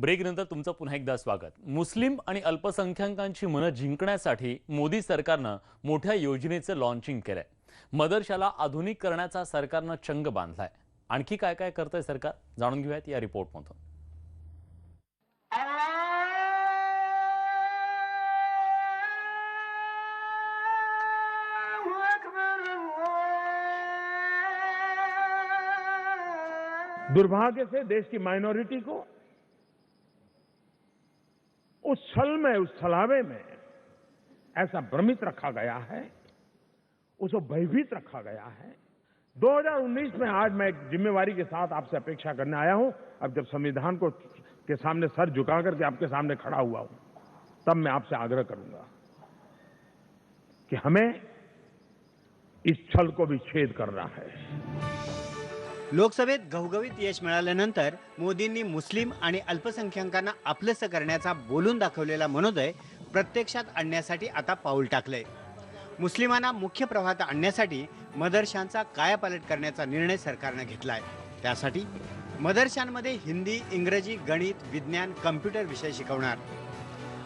ब्रेकनंतर तुमचं पुन्हा एकदा स्वागत. मुस्लिम आणि अल्पसंख्याकांची मनं जिंकण्यासाठी मोदी सरकारनं मोठ्या योजनेचं लॉन्चिंग केलंय. मदरशाला आधुनिक करण्याचा सरकारनं चंग बांधलाय. आणखी काय काय करतंय सरकार? जाणून घेऊयात या रिपोर्टमधून. दुर्भाग्य से देश की माइनॉरिटी को उस छल में, उस छलावे में ऐसा भ्रमित रखा गया है, उसको भयभीत रखा गया है। 2019 में आज मैं एक जिम्मेवारी के साथ आपसे अपेक्षा करने आया हूँ। अब जब संविधान को के सामने सर झुका करके आपके सामने खड़ा हुआ हूँ, तब मैं आपसे आग्रह करूँगा कि हमें इस छल को भी छेद करना है। लोकसभेत घवघवीत यश मिळाल्यानंतर मोदींनी मुस्लिम आणि अल्पसंख्याकांना आपलंसं करण्याचा बोलून दाखवलेला मनोदय प्रत्यक्षात आणण्यासाठी आता पाऊल टाकलंय. मुस्लिमांना मुख्य प्रवाहात आणण्यासाठी मदरशांचा कायापालट करण्याचा निर्णय सरकारनं घेतलाय. त्यासाठी मदरशांमध्ये हिंदी इंग्रजी गणित विज्ञान कम्प्युटर विषय शिकवणार.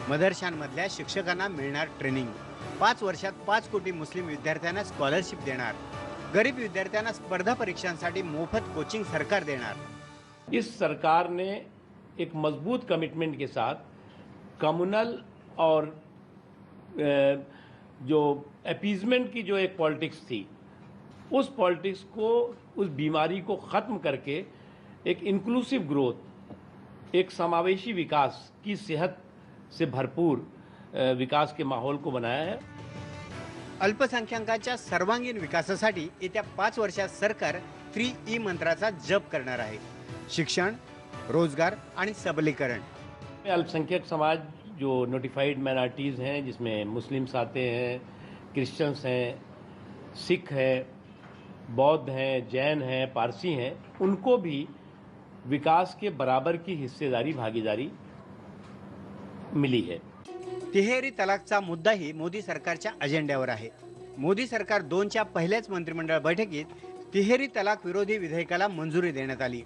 मदरशांमधल्या शिक्षकांना मिळणार ट्रेनिंग. पाच वर्षात पाच कोटी मुस्लिम विद्यार्थ्यांना स्कॉलरशिप देणार. गरीब विद्यार्थ्यांना स्पर्धा परीक्षांसाठी मोफत कोचिंग सरकार देणार. इस सरकार ने एक मज़बूत कमिटमेंट के साथ कम्युनल और जो अपीजमेंट की जो एक पॉलिटिक्स थी, उस पॉलिटिक्स को, उस बीमारी को ख़त्म करके एक इंक्लूसिव ग्रोथ एक समावेशी विकास की सेहत से भरपूर विकास के माहौल को बनाया है। अल्पसंख्याकांच्या सर्वांगीण विकासासाठी येत्या पाच वर्षात सरकार थ्री ई मंत्राचा जप करणार आहे. शिक्षण, रोज़गार आणि सबलीकरण. अल्पसंख्यक समाज जो नोटिफाइड माइनॉरिटीज़ हैं, जिसमें मुस्लिम्स आते हैं क्रिश्चियंस हैं सिख हैं, बौद्ध हैं, जैन हैं पारसी हैं, उनको भी विकास के बराबर की हिस्सेदारी, भागीदारी मिली है। तिहेरी तलाकचा मुद्दाही मोदी सरकारच्या अजेंड्यावर आहे. मोदी सरकार दोनच्या पहिल्याच मंत्रिमंडळ बैठकीत तिहेरी तलाक विरोधी विधेयकाला मंजुरी देण्यात आली.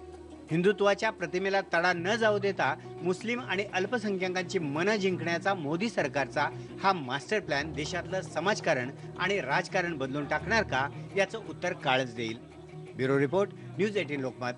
हिंदुत्वाच्या प्रतिमेला तडा न जाऊ देता मुस्लिम आणि अल्पसंख्याकांची मनं जिंकण्याचा मोदी सरकारचा हा मास्टर प्लॅन देशातलं समाजकारण आणि राजकारण बदलून टाकणार का याचं उत्तर काळच देईल. Bureau report news eighteen Lokmat.